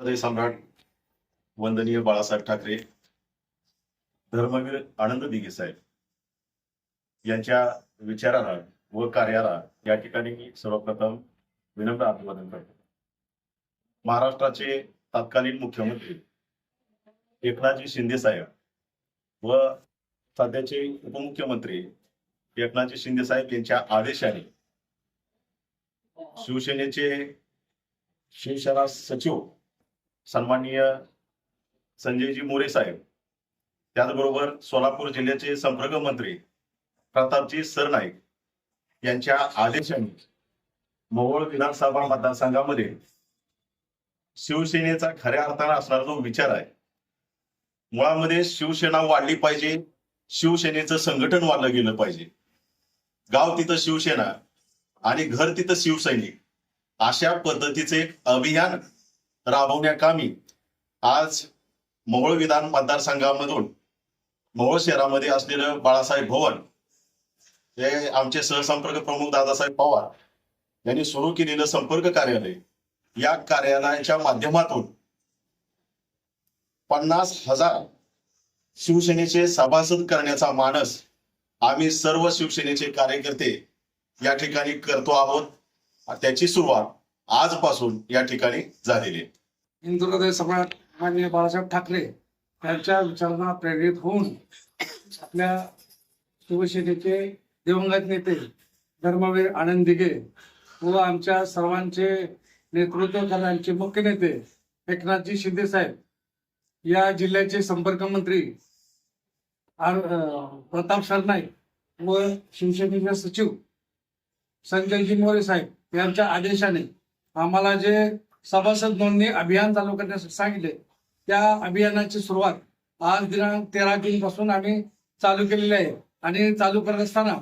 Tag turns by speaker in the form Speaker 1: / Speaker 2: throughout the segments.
Speaker 1: हृदय सम्राट वंदनीय बाळासाहेब ठाकरे धर्मवीर आनंद दिघे साहेब यांच्या विचाराला व कार्याला या ठिकाणी मी सर्वप्रथम विनम्र अभिवादन करतो. महाराष्ट्राचे तत्कालीन मुख्यमंत्री एकनाथजी शिंदे साहेब व सध्याचे उपमुख्यमंत्री एकनाथजी शिंदे साहेब यांच्या आदेशाने शिवसेनेचे शिवसेना सचिव सन्माननीय संजयजी मोरे साहेब त्याचबरोबर सोलापूर जिल्ह्याचे संपर्क मंत्री प्रतापजी सरनाईक यांच्या आदेशाने मोहोळ विधानसभा मतदारसंघामध्ये शिवसेनेचा खऱ्या अर्थानं असणारा जो विचार आहे मुळामध्ये शिवसेना वाढली पाहिजे शिवसेनेचं संघटन वाढलं गेलं पाहिजे. गाव तिथं शिवसेना आणि घर तिथं शिवसैनिक अशा पद्धतीचे एक अभियान राबवण्याकामी आज मोहोळ विधान मतदारसंघामधून मोहोळ शहरामध्ये असलेलं बाळासाहेब भवन हे आमचे सहसंपर्क प्रमुख दादासाहेब पवार यांनी सुरू केलेलं संपर्क कार्यालय. या कार्यालयाच्या माध्यमातून पन्नास हजार शिवसेनेचे सभासद करण्याचा मानस आम्ही सर्व शिवसेनेचे कार्यकर्ते या ठिकाणी करतो आहोत. त्याची सुरुवात आजपासून या ठिकाणी झालेली आहे.
Speaker 2: हिंदू सम्राट माननीय बाळासाहेब ठाकरे यांच्या विचारांना प्रेरित होऊन आपल्या शिवसेनेचे दिवंगत नेते धर्मवीर आनंद दिघे व आमच्या सर्वांचे नेतृत्व करण्याचे मुख्य नेते एकनाथजी शिंदे साहेब या जिल्ह्याचे संपर्क मंत्री आर- प्रताप सरनाईक व शिवसेनेचे सचिव संजयजी मोरे साहेब यांच्या आदेशाने आम्हाला जे सभासद नोंदणी अभियान चालू करण्यास सांगितले. त्या अभियानाची सुरुवात आज दिनांक तेरा जून पासून आम्ही चालू केलेली आहे. आणि चालू करत असताना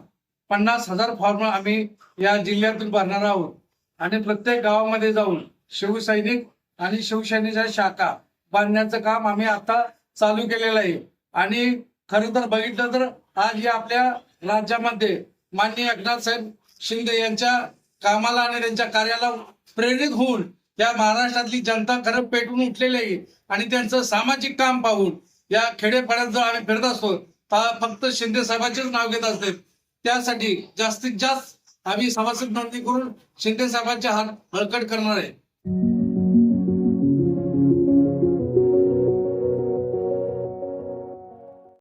Speaker 2: पन्नास हजार फॉर्म आम्ही या जिल्ह्यातून भरणार आहोत. आणि प्रत्येक गावामध्ये जाऊन शिवसैनिक आणि शिवसेनेच्या शाखा बांधण्याचं काम आम्ही आता चालू केलेलं आहे. आणि खरं तर बघितलं तर आज या आपल्या राज्यामध्ये माननीय एकनाथ साहेब शिंदे यांच्या कामाला आणि त्यांच्या कार्याला प्रेरित होऊन या महाराष्ट्रातली जनता खरं पेटून उठलेली आहे. आणि त्यांचं सामाजिक काम पाहून या खेडेपाड्यात जर आम्ही फिरत असतो फक्त शिंदे साहेबांचेच नाव घेत असते. त्यासाठी जास्तीत जास्त आम्ही सभासद नोंदणी करून शिंदे साहेबांचे हात बळकट करणार आहे.